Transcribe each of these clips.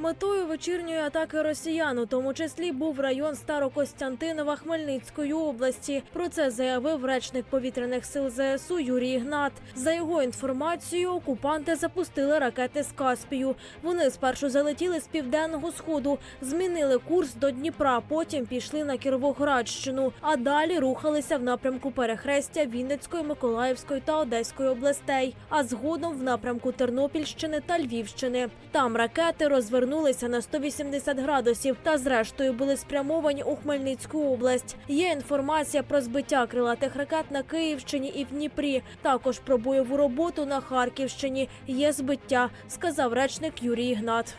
Метою вечірньої атаки росіян, у тому числі був район Старокостянтинова Хмельницької області. Про це заявив речник повітряних сил ЗСУ Юрій Ігнат. За його інформацією, окупанти запустили ракети з Каспію. Вони спершу залетіли з південного сходу, змінили курс до Дніпра, потім пішли на Кіровоградщину, а далі рухалися в напрямку перехрестя Вінницької, Миколаївської та Одеської областей, а згодом в напрямку Тернопільщини та Львівщини. Там ракети розвернулися на 180 градусів та зрештою були спрямовані у Хмельницьку область. Є інформація про збиття крилатих ракет на Київщині і в Дніпрі. Також про бойову роботу на Харківщині. Є збиття, сказав речник Юрій Ігнат.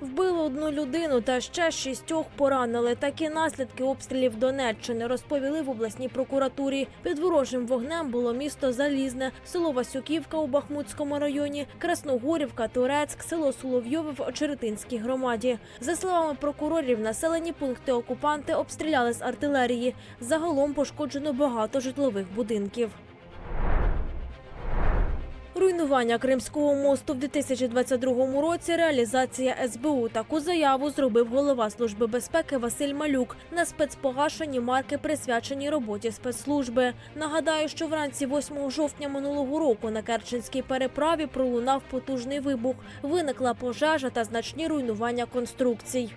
Вбили одну людину та ще шістьох поранили. Такі наслідки обстрілів Донеччини розповіли в обласній прокуратурі. Під ворожим вогнем було місто Залізне, село Васюківка у Бахмутському районі, Красногорівка, Турецьк, село Соловйове в Очеретинській громаді. За словами прокурорів, населені пункти окупанти обстріляли з артилерії. Загалом пошкоджено багато житлових будинків. Руйнування Кримського мосту в 2022 році реалізація СБУ. Таку заяву зробив голова служби безпеки Василь Малюк на спецпогашенні марки, присвячені роботі спецслужби. Нагадаю, що вранці 8 жовтня минулого року на Керченській переправі пролунав потужний вибух. Виникла пожежа та значні руйнування конструкцій.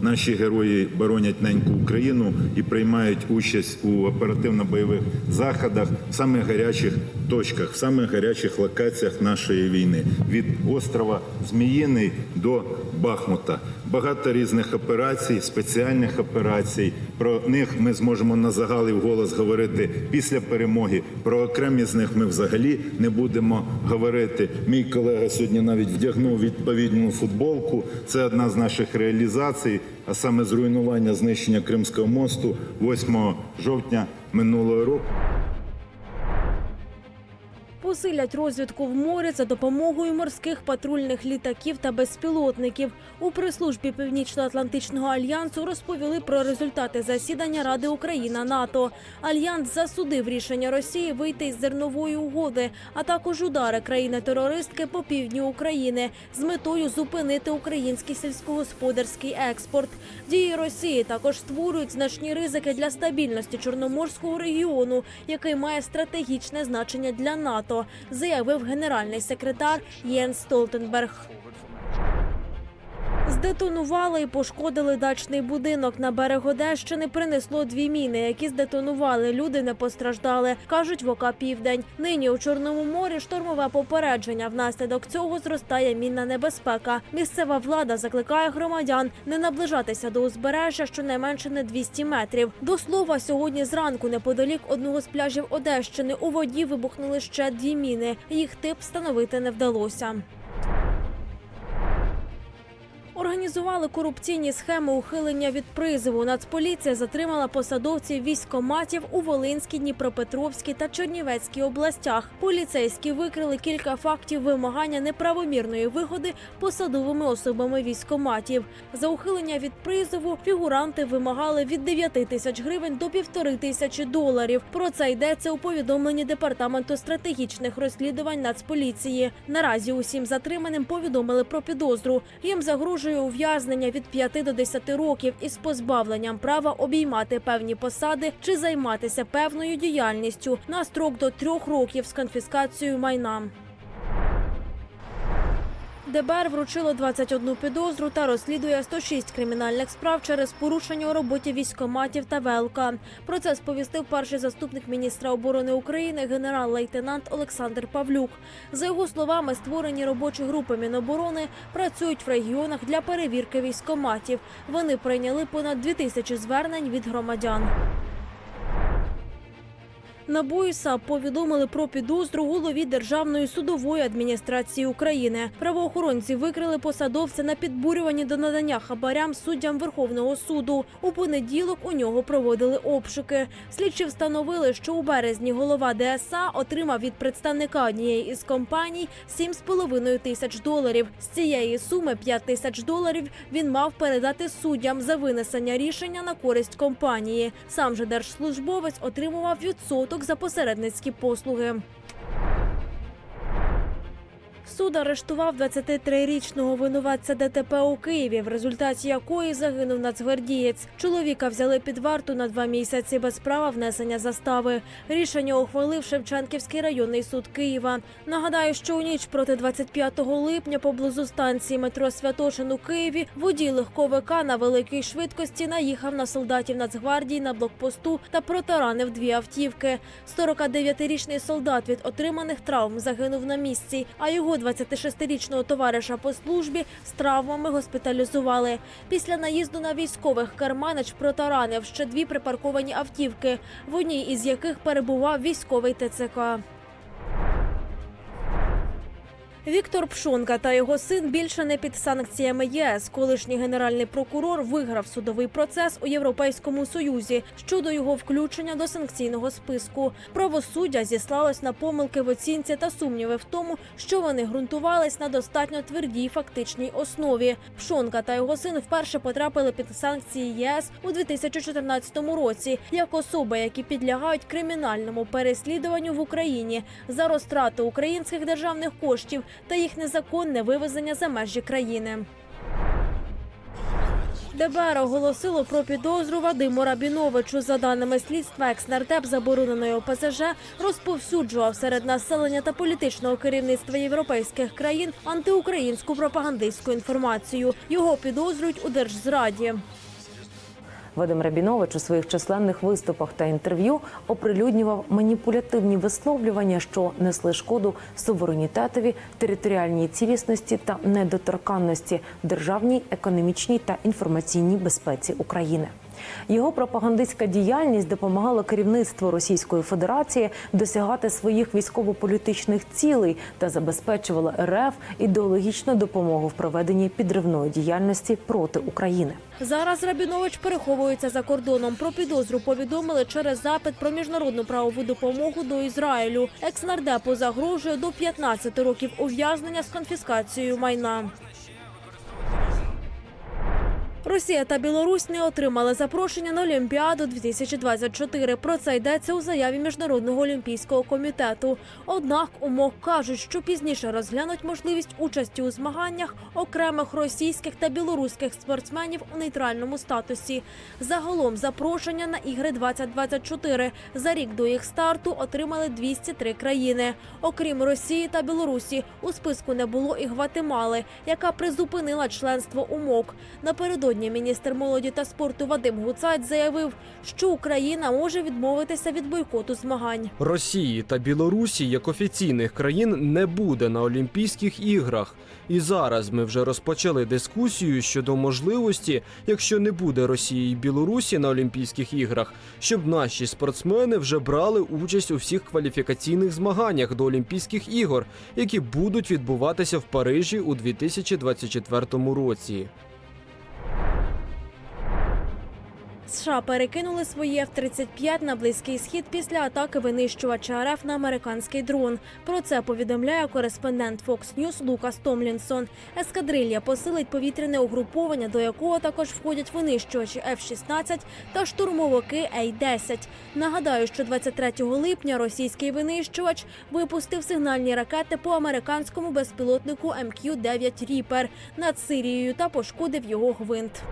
Наші герої боронять неньку Україну і приймають участь у оперативно-бойових заходах в самих гарячих точках, в самих гарячих локаціях нашої війни. Від острова Зміїний до Бахмута. Багато різних операцій, спеціальних операцій. Про них ми зможемо на загали голос говорити після перемоги. Про окремі з них ми взагалі не будемо говорити. Мій колега сьогодні навіть вдягнув відповідну футболку. Це одна з наших реалізацій, а саме зруйнування знищення Кримського мосту 8 жовтня минулого року. Посилять розвідку в морі за допомогою морських патрульних літаків та безпілотників. У прес-службі Північно-Атлантичного альянсу розповіли про результати засідання Ради Україна НАТО. Альянс засудив рішення Росії вийти із зернової угоди, а також удари країни-терористки по півдню України з метою зупинити український сільськогосподарський експорт. Дії Росії також створюють значні ризики для стабільності Чорноморського регіону, який має стратегічне значення для НАТО, заявив генеральний секретар Єнс Столтенберг. Здетонували і пошкодили дачний будинок на берег Одещини. Принесло дві міни, які здетонували. Люди не постраждали, кажуть в ОК Південь. Нині у Чорному морі штормове попередження. Внаслідок цього зростає мінна небезпека. Місцева влада закликає громадян не наближатися до узбережжя щонайменше не 200 метрів. До слова, сьогодні зранку неподалік одного з пляжів Одещини у воді вибухнули ще дві міни. Їх тип встановити не вдалося. Організували корупційні схеми ухилення від призову. Нацполіція затримала посадовців військоматів у Волинській, Дніпропетровській та Чернівецькій областях. Поліцейські викрили кілька фактів вимагання неправомірної вигоди посадовими особами військоматів. За ухилення від призову фігуранти вимагали від 9 тисяч гривень до півтори тисячі доларів. Про це йдеться у повідомленні департаменту стратегічних розслідувань Нацполіції. Наразі усім затриманим повідомили про підозру. Їм загрожує ув'язнення від 5 до 10 років із позбавленням права обіймати певні посади чи займатися певною діяльністю на строк до трьох років з конфіскацією майна. ДБР вручило 21 підозру та розслідує 106 кримінальних справ через порушення у роботі військоматів та ВЛК. Про це сповістив перший заступник міністра оборони України генерал-лейтенант Олександр Павлюк. За його словами, створені робочі групи Міноборони працюють в регіонах для перевірки військоматів. Вони прийняли понад 2 тисячі звернень від громадян. НАБУ і САП повідомили про підозру голові Державної судової адміністрації України. Правоохоронці викрили посадовця на підбурюванні до надання хабарям суддям Верховного суду. У понеділок у нього проводили обшуки. Слідчі встановили, що у березні голова ДСА отримав від представника однієї із компаній 7,5 тисяч доларів. З цієї суми 5 тисяч доларів він мав передати суддям за винесення рішення на користь компанії. Сам же держслужбовець отримував відсоток за посередницькі послуги. Суд арештував 23-річного винуватця ДТП у Києві, в результаті якої загинув нацгвардієць. Чоловіка взяли під варту на два місяці без права внесення застави. Рішення ухвалив Шевченківський районний суд Києва. Нагадаю, що у ніч проти 25 липня поблизу станції метро Святошин у Києві водій легковика на великій швидкості наїхав на солдатів Нацгвардії на блокпосту та протаранив дві автівки. 49-річний солдат від отриманих травм загинув на місці, а його 26-річного товариша по службі з травмами госпіталізували. Після наїзду на військових Карманич протаранив ще дві припарковані автівки, в одній із яких перебував військовий ТЦК. Віктор Пшонка та його син більше не під санкціями ЄС. Колишній генеральний прокурор виграв судовий процес у Європейському Союзі щодо його включення до санкційного списку. Правосуддя зіслалось на помилки в оцінці та сумніви в тому, що вони ґрунтувались на достатньо твердій фактичній основі. Пшонка та його син вперше потрапили під санкції ЄС у 2014 році як особи, які підлягають кримінальному переслідуванню в Україні за розтрату українських державних коштів та їх незаконне вивезення за межі країни. ДБР оголосило про підозру Вадиму Рабіновичу. За даними слідства, екснардеп забороненої ОПЗЖ розповсюджував серед населення та політичного керівництва європейських країн антиукраїнську пропагандистську інформацію. Його підозрюють у держзраді. Вадим Рабінович у своїх численних виступах та інтерв'ю оприлюднював маніпулятивні висловлювання, що несли шкоду суверенітетові, територіальній цілісності та недоторканності, державній, економічній та інформаційній безпеці України. Його пропагандистська діяльність допомагала керівництву Російської Федерації досягати своїх військово-політичних цілей та забезпечувала РФ ідеологічну допомогу в проведенні підривної діяльності проти України. Зараз Рабінович переховується за кордоном. Про підозру повідомили через запит про міжнародну правову допомогу до Ізраїлю. Екснардепу загрожує до 15 років ув'язнення з конфіскацією майна. Росія та Білорусь не отримали запрошення на Олімпіаду 2024. Про це йдеться у заяві Міжнародного олімпійського комітету. Однак умов кажуть, що пізніше розглянуть можливість участі у змаганнях окремих російських та білоруських спортсменів у нейтральному статусі. Загалом запрошення на ігри 2024 за рік до їх старту отримали 203 країни. Окрім Росії та Білорусі, у списку не було і Гватемали, яка призупинила членство у МОК. Напередодні міністр молоді та спорту Вадим Гуцайт заявив, що Україна може відмовитися від бойкоту змагань. Росії та Білорусі як офіційних країн не буде на Олімпійських іграх. І зараз ми вже розпочали дискусію щодо можливості, якщо не буде Росії і Білорусі на Олімпійських іграх, щоб наші спортсмени вже брали участь у всіх кваліфікаційних змаганнях до Олімпійських ігор, які будуть відбуватися в Парижі у 2024 році. США перекинули свої F-35 на близький схід після атаки винищувача РФ на американський дрон. Про це повідомляє кореспондент Fox News Лукас Томлінсон. Ескадрилья посилить повітряне угруповання, до якого також входять винищувачі F-16 та штурмовики А-10. Нагадаю, що 23 липня російський винищувач випустив сигнальні ракети по американському безпілотнику МК-9 Ріпер над Сирією та пошкодив його гвинт.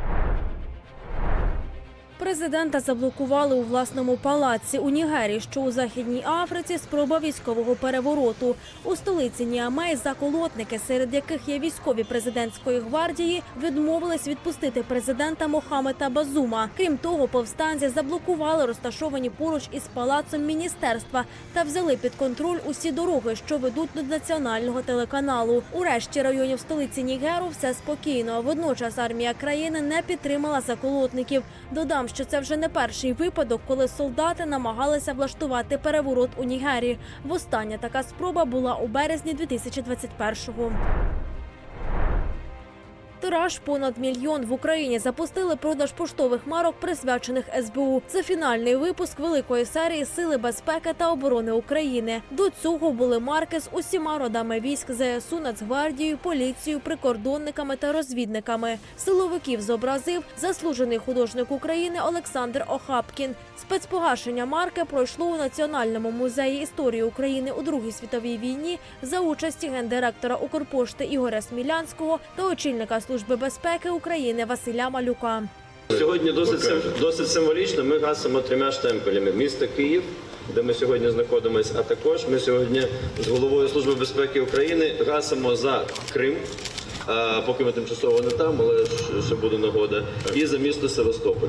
Президента заблокували у власному палаці у Нігері, що у західній Африці спроба військового перевороту. У столиці Ніамей заколотники, серед яких є військові президентської гвардії, відмовились відпустити президента Мохамета Базума. Крім того, повстанці заблокували розташовані поруч із палацом міністерства та взяли під контроль усі дороги, що ведуть до національного телеканалу. У решті районів столиці Нігеру все спокійно. Водночас армія країни не підтримала заколотників. Додам, що це вже не перший випадок, коли солдати намагалися влаштувати переворот у Нігері. Востання така спроба була у березні 2021-го. Тираж понад мільйон в Україні запустили продаж поштових марок, присвячених СБУ. Це фінальний випуск великої серії Сили безпеки та оборони України. До цього були марки з усіма родами військ ЗСУ, Нацгвардією, поліцією, прикордонниками та розвідниками. Силовиків зобразив заслужений художник України Олександр Охапкін. Спецпогашення марки пройшло у Національному музеї історії України у Другій світовій війні за участі гендиректора Укрпошти Ігоря Смілянського та очільника Служби безпеки України Василя Малюка. Сьогодні досить, сим- досить символічно. Ми гасимо трьома штемпелями міста Київ, де ми сьогодні знаходимося, а також ми сьогодні з головою Служби безпеки України гасимо за Крим. а, Поки ми тимчасово не там, але ще буде нагода, і за місто Севастополь.